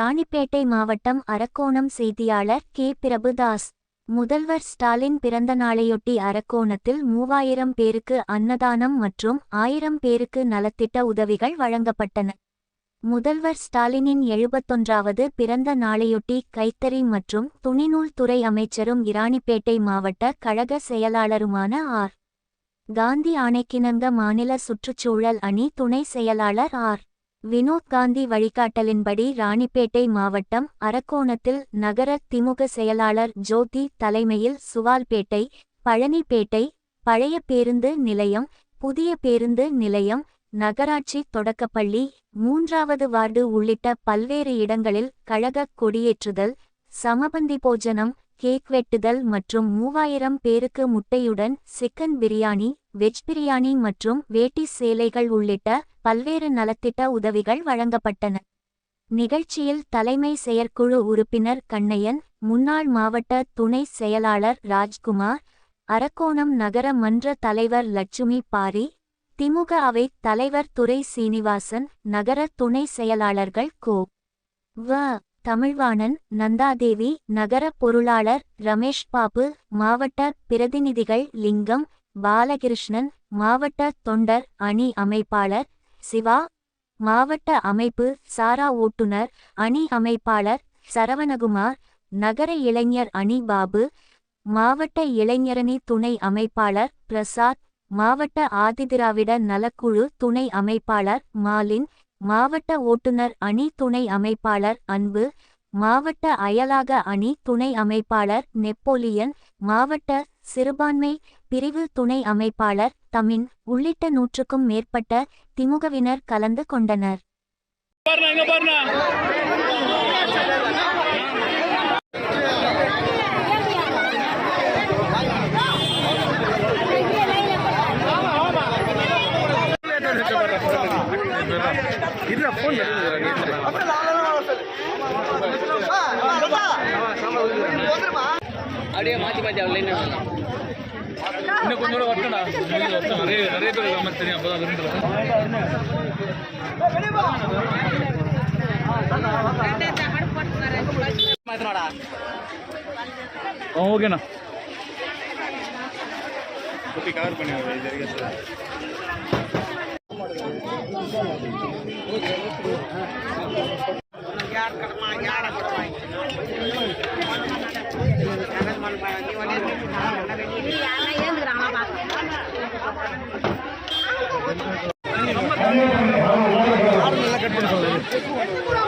ராணிப்பேட்டை மாவட்டம் அரக்கோணம் செய்தியாளர் கே. பிரபுதாஸ் முதல்வர் ஸ்டாலின் பிறந்த நாளையொட்டி அரக்கோணத்தில் மூவாயிரம் பேருக்கு அன்னதானம் மற்றும் ஆயிரம் பேருக்கு நலத்திட்ட உதவிகள் வழங்கப்பட்டன. முதல்வர் ஸ்டாலினின் எழுபத்தொன்றாவது பிறந்த நாளையொட்டி கைத்தறி மற்றும் துணிநூல் துறை அமைச்சரும் இராணிப்பேட்டை மாவட்ட கழக செயலாளருமான ஆர். காந்தி ஆணைக்கிணங்க மாநில சுற்றுச்சூழல் அணி துணை செயலாளர் ஆர். வினோத் காந்தி வழிகாட்டலின்படி ராணிப்பேட்டை மாவட்டம் அரக்கோணத்தில் நகர திமுக செயலாளர் ஜோதி தலைமையில் சுவால்பேட்டை பழனிப்பேட்டை பழைய பேருந்து நிலையம் புதிய பேருந்து நிலையம் நகராட்சி தொடக்கப்பள்ளி மூன்றாவது வார்டு உள்ளிட்ட பல்வேறு இடங்களில் கழக கொடியேற்றுதல் சமபந்தி போஜனம் கேக் வெட்டுதல் மற்றும் மூவாயிரம் பேருக்கு முட்டையுடன் சிக்கன் பிரியாணி வெஜ் பிரியாணி மற்றும் வேட்டி சேலைகள் உள்ளிட்ட பல்வேறு நலத்திட்ட உதவிகள் வழங்கப்பட்டன. நிகழ்ச்சியில் தலைமை செயற்குழு உறுப்பினர் கண்ணையன் முன்னாள் மாவட்ட துணை செயலாளர் ராஜ்குமார் அரக்கோணம் நகர மன்ற தலைவர் லட்சுமி பாரி திமுக அவை தலைவர் துரை சீனிவாசன் நகர துணை செயலாளர்கள் கோ. வ. தமிழ்வாணன் நந்தாதேவி நகர பொருளாளர் ரமேஷ் பாபு மாவட்ட பிரதிநிதிகள் லிங்கம் பாலகிருஷ்ணன் மாவட்ட தொண்டர் அணி அமைப்பாளர் சிவா மாவட்ட அமைப்பு சாரா ஓட்டுநர் அணி அமைப்பாளர் சரவணகுமார் நகர இளைஞர் அணி பாபு மாவட்ட இளைஞரணி துணை அமைப்பாளர் பிரசாத் மாவட்ட ஆதிதிராவிட நலக்குழு துணை அமைப்பாளர் மாலின் மாவட்ட ஓட்டுநர் அணி துணை அமைப்பாளர் அன்பு மாவட்ட அயலாக அணி துணை அமைப்பாளர் நெப்போலியன் மாவட்ட சிறுபான்மை பிரிவு துணை அமைப்பாளர் தமின் உள்ளிட்ட நூற்றுக்கும் மேற்பட்ட திமுகவினர் கலந்து கொண்டனர். பாருண்ணா இங்க பாருண்ணா இதுல போன் அப்படியே மாற்றி மாற்றி அவள் இன்னும் கொஞ்சம் கூட வரட்டா நிறைய நிறைய பேர் நம்ம தெரியும் அப்பதான் ஓகேண்ணா. ஓகே கவர் பண்ணி இது வரைக்கும். நல்லா கட் பண்ண சொல்லுங்க